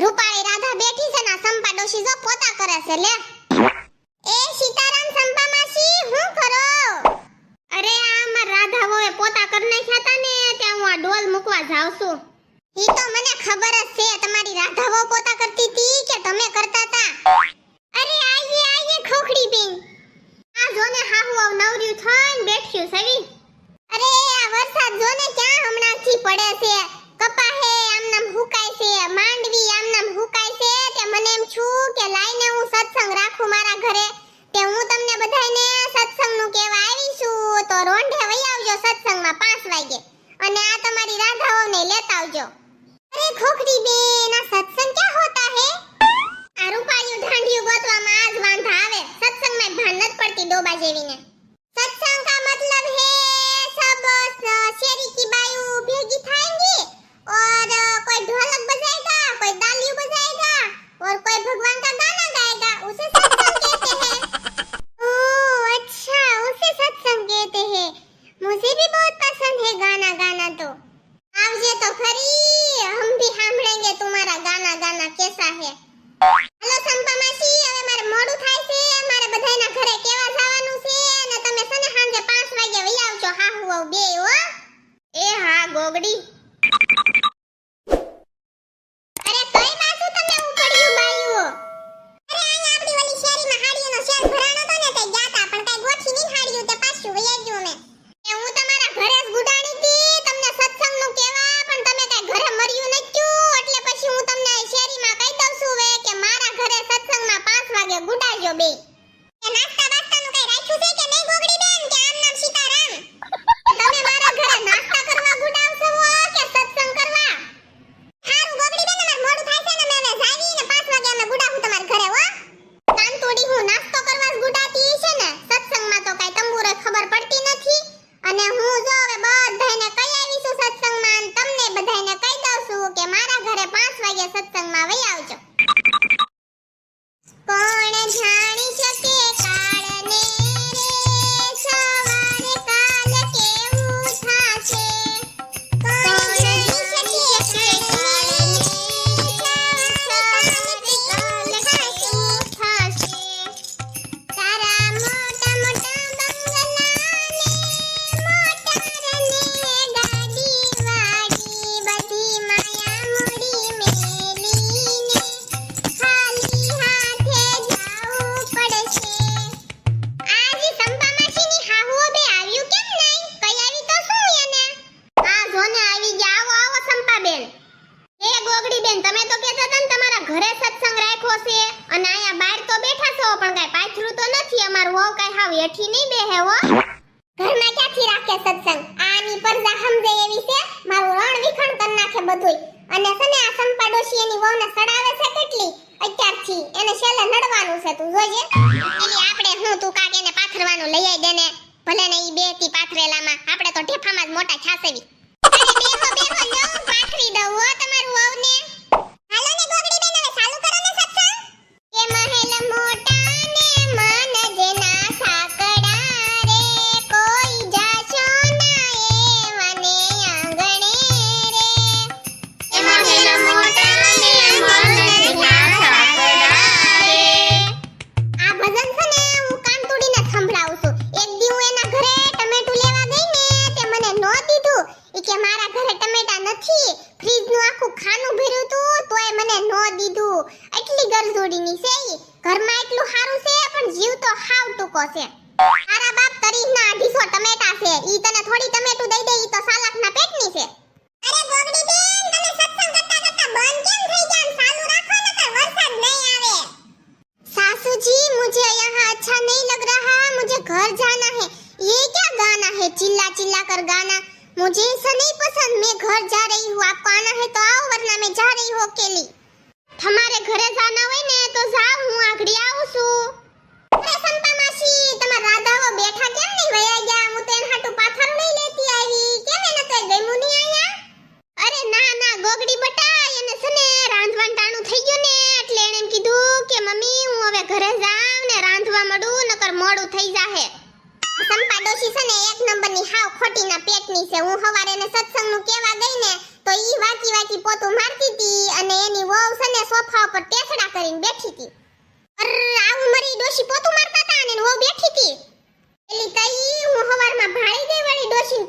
રૂપાળી રાધા બેઠી છે ને સંપા ડોશી જો પોતા કરે છે, લે. એ સીતારામ સંપા માસી, હું કરો? અરે, આ માર રાધા વોએ પોતા કર નાખ્યા હતા ને, ત્યાં હું આ ડોલ મૂકવા જાઉં છું. ઈ તો મને ખબર જ છે આપવા જેવી ને સત્સંગ કા મતલબ હે સબ શેરી કી બાયુ ભેગી और कोई ढोलक बजाएगा, कोई डालियो बजाएगा, और कोई भगवान का गाना गाएगा, उसे सत्संग कहते हैं। ओह अच्छा उसे सत्संग कहते हैं। मुझे भी बहुत पसंद है गाना गाना तो। आवजे तो खरी हम भी हामड़ेंगे तुम्हारा गाना गाना, कैसा है? કહું કે મારા ઘરે પાંચ વાગે સત્સંગમાં વહી આવજો. કોણ જા આવી ગયા આવો સંપાબેન. એ ગોગડી તમે તો કહેતા હતા ને તમારા ઘરે સત્સંગ રાખ્યો છે અને આયા બહાર તો બેઠા છો, પણ કાઈ પાછરું તો નથી અમારું, હોવ કાઈ હાવ હેઠી નહીં બેહે, હો. ઘરમાં ક્યાંથી રાખે સત્સંગ? આની પરજા સમજે એવી છે, મારું રણ વિખણ કરી નાખે બધુંય. અને સને આ સંપાડોશી એની વહુને સડાવે છે કેટલી? અત્યારથી એને શેલે નડવાનું છે, તું જોજે. એની આપણે હું, તું કાગ પાથરવાનું, લઈ આવી દેને. ભલે ને ઈ બેથી પાથરેલામાં. આપણે તો ઢેફામાં જ મોટા છાસેવી. કે મારા ઘરે ટમેટા નથી. मुझे ऐसा नहीं पसंद। मैं घर जा रही हूँ। आपको आना है तो आओ, वरना मैं जा रही हूँ अकेली। તમારે ઘરે જાના હોય ને તો જાવ હું આગળી આવું છું અરે સંપા માસી તમાર રાધાઓ બેઠા કેમ નહીં વયા ગયા હું તો એના હાટુ પાથર પેટની છે. હું સવારે ને સત્સંગનું કહેવા ગઈ ને, તો ઈ વાંચી વાંચી પોતું મારતી હતી અને એની વહુ છે ને સોફા ઉપર ટેથડા કરીને બેઠી હતી અર, આવું મરી ડોશી પોતું મારતા હતા અને વહુ બેઠી હતી એલી તઈ હું સવારમાં ભાળી ગઈ વળી ડોશી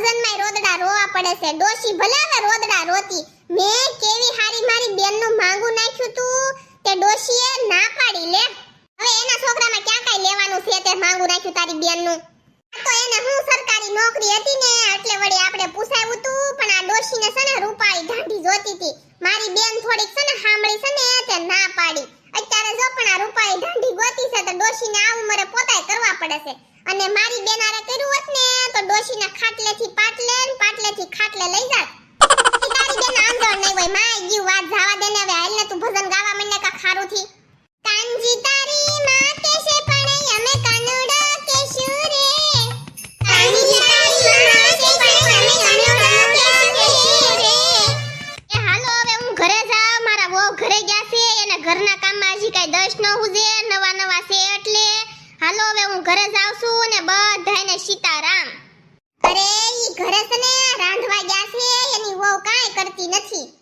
ભજનમાં રોદડા રોવા પડે છે. ડોશી ભલે હવે રોદડા રોતી. મેં કેવી હારી મારી બેનનું માંગુ નાખ્યું તું? તે ડોશીએ ના પાડી લે. હવે એના છોકરામાં ક્યાં કાંઈ લેવાનું છે તે માંગુ નાખ્યું તારી બેનનું? તો એને હું સરકારી નોકરી હતી ને, એટલે વળી આપણે પૂછાયું તું, પણ આ ડોશીને છે ને રૂપાળી ઢાંઢી જોતી હતી. મારી બેન થોડીક છે ને સાંભળી છે ને, તે ના પાડી. અત્યારે જો પણ આ રૂપાળી ઢાંઢી ગોતી છે, તો ડોશીને આ ઉંમરે પોતાય કરવા પડે છે. અને મારી બેન આરે કર્યું હોત ને, તો ડોશીને Elena કાંઈ કરતી નથી.